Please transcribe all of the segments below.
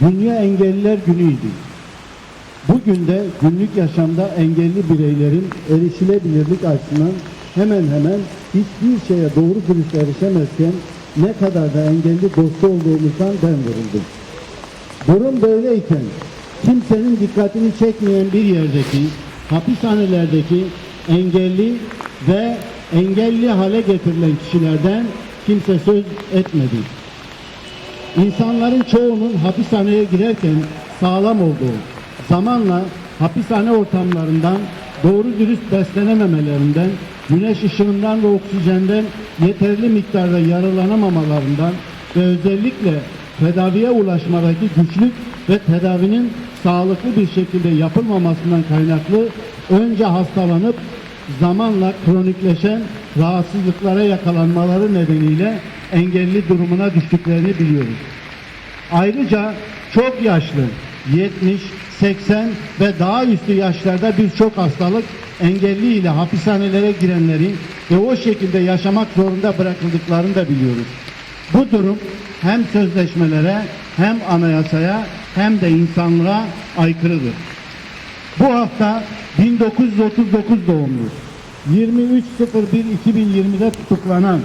Dünya Engelliler Günü'ydü. Bugün de günlük yaşamda engelli bireylerin erişilebilirlik açısından hemen hemen hiçbir şeye doğru dürüst erişemezken ne kadar da engelli dostu olduğumuzdan ben vuruldum. Durum böyleyken kimsenin dikkatini çekmeyen bir yerdeki hapishanelerdeki engelli ve engelli hale getirilen kişilerden kimse söz etmedi. İnsanların çoğunun hapishaneye girerken sağlam olduğu, zamanla hapishane ortamlarından doğru dürüst beslenememelerinden, güneş ışığından ve oksijenden yeterli miktarda yararlanamamalarından ve özellikle tedaviye ulaşmadaki güçlük ve tedavinin sağlıklı bir şekilde yapılmamasından kaynaklı önce hastalanıp zamanla kronikleşen rahatsızlıklara yakalanmaları nedeniyle engelli durumuna düştüklerini biliyoruz. Ayrıca çok yaşlı 70, 80 ve daha üstü yaşlarda birçok hastalık engelli ile hapishanelere girenlerin ve o şekilde yaşamak zorunda bırakıldıklarını da biliyoruz. Bu durum hem sözleşmelere hem anayasaya hem de insanlığa aykırıdır. Bu hafta 1939 doğumlu 23.01.2020'de tutuklanan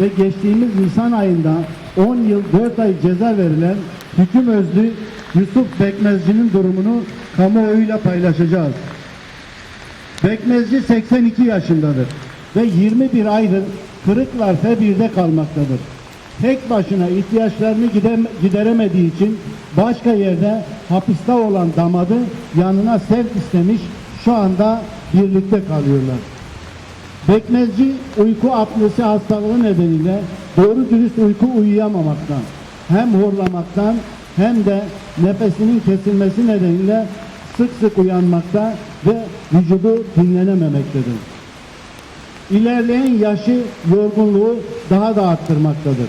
ve geçtiğimiz Nisan ayında 10 yıl 4 ay ceza verilen hüküm özlü Yusuf Bekmezci'nin durumunu kamuoyuyla paylaşacağız. Bekmezci 82 yaşındadır ve 21 aydır Kırıklar F1'de kalmaktadır. Tek başına ihtiyaçlarını gideremediği için başka yerde hapiste olan damadı yanına sevk istemiş şu anda birlikte kalıyorlar. Bekmezci uyku apnesi hastalığı nedeniyle doğru dürüst uyku uyuyamamaktan, hem horlamaktan hem de nefesinin kesilmesi nedeniyle sık sık uyanmakta ve vücudu dinlenememektedir. İlerleyen yaşı yorgunluğu daha da arttırmaktadır.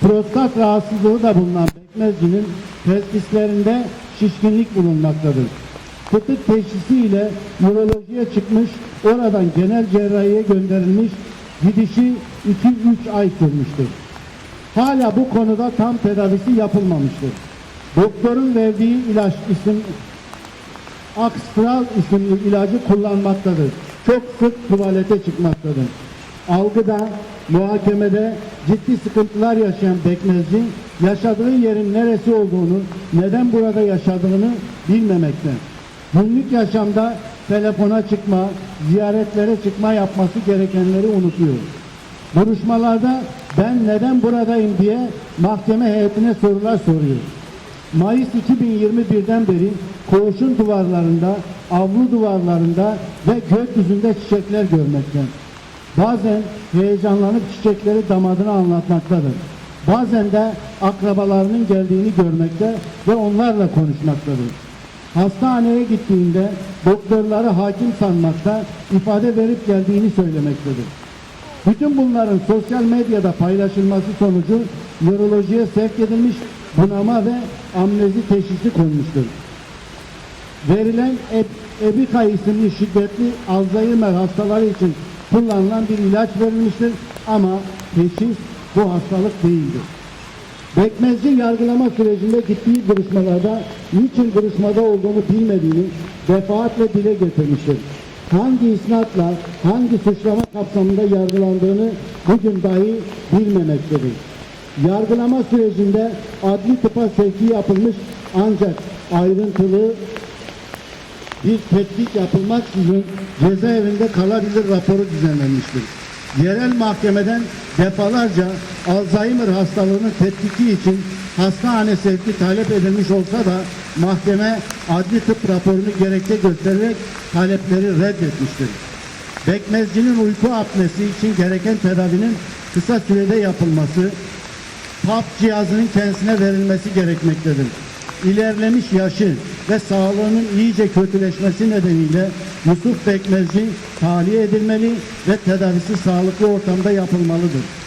Prostat rahatsızlığı da bulunan Bekmezci'nin testislerinde şişkinlik bulunmaktadır. Fıtık teşhisiyle nörolojiye çıkmış, oradan genel cerrahiye gönderilmiş, gidişi 2-3 ay sürmüştür. Hala bu konuda tam tedavisi yapılmamıştır. Doktorun verdiği ilaç isim Akstral isimli ilacı kullanmaktadır. Çok sık tuvalete çıkmaktadır. Algıda, muhakemede ciddi sıkıntılar yaşayan Bekmezci, yaşadığı yerin neresi olduğunu, neden burada yaşadığını bilmemekte. Günlük yaşamda telefona çıkma, ziyaretlere çıkma yapması gerekenleri unutuyor. Duruşmalarda ben neden buradayım diye mahkeme heyetine sorular soruyor. Mayıs 2021'den beri koğuşun duvarlarında, avlu duvarlarında ve gökyüzünde çiçekler görmekte. Bazen heyecanlanıp çiçekleri damadına anlatmaktadır. Bazen de akrabalarının geldiğini görmekte ve onlarla konuşmaktadır. Hastaneye gittiğinde doktorları hakim sanmakta, ifade verip geldiğini söylemektedir. Bütün bunların sosyal medyada paylaşılması sonucu nörolojiye sevk edilmiş bunama ve amnezi teşhisi konmuştur. Verilen Eb- Ebika isimli şiddetli Alzheimer hastaları için kullanılan bir ilaç verilmiştir ama teşhis bu hastalık değildir. Bekmezci yargılama sürecinde gittiği duruşmalarda niçin duruşmada olduğunu bilmediğini defaatle dile getirmiştir. Hangi isnatla, hangi suçlama kapsamında yargılandığını bugün dahi bilmemektedir. Yargılama sürecinde adli tıpa sevki yapılmış ancak ayrıntılı bir tetkik yapılmaksızın cezaevinde kalabilir raporu düzenlenmiştir. Yerel mahkemeden defalarca Alzheimer hastalığının tetkiki için hastane sevki talep edilmiş olsa da mahkeme adli tıp raporunu gerekçe göstererek talepleri reddetmiştir. Bekmezcinin uyku apnesi için gereken tedavinin kısa sürede yapılması, PAP cihazının kendisine verilmesi gerekmektedir. İlerlemiş yaşı ve sağlığının iyice kötüleşmesi nedeniyle Yusuf Bekmezci tahliye edilmeli ve tedavisi sağlıklı ortamda yapılmalıdır.